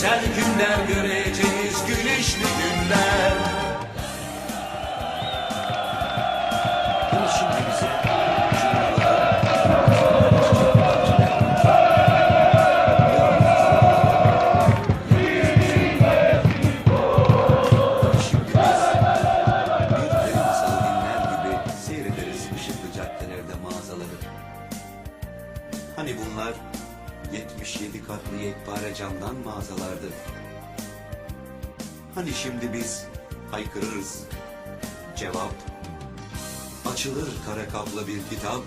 Güzel günler göreceğiz, güneşli günler. Bunu şimdi bize yekpare camdan mağazalardı. Hani şimdi biz haykırırız. Cevap Açılır kara kaplı bir kitap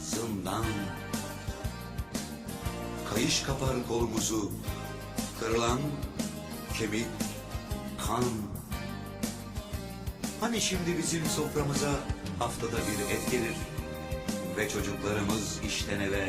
Zindan Kayış kapar kolumuzu Kırılan kemik kan Hani şimdi bizim soframıza haftada bir et gelir Ve çocuklarımız işten eve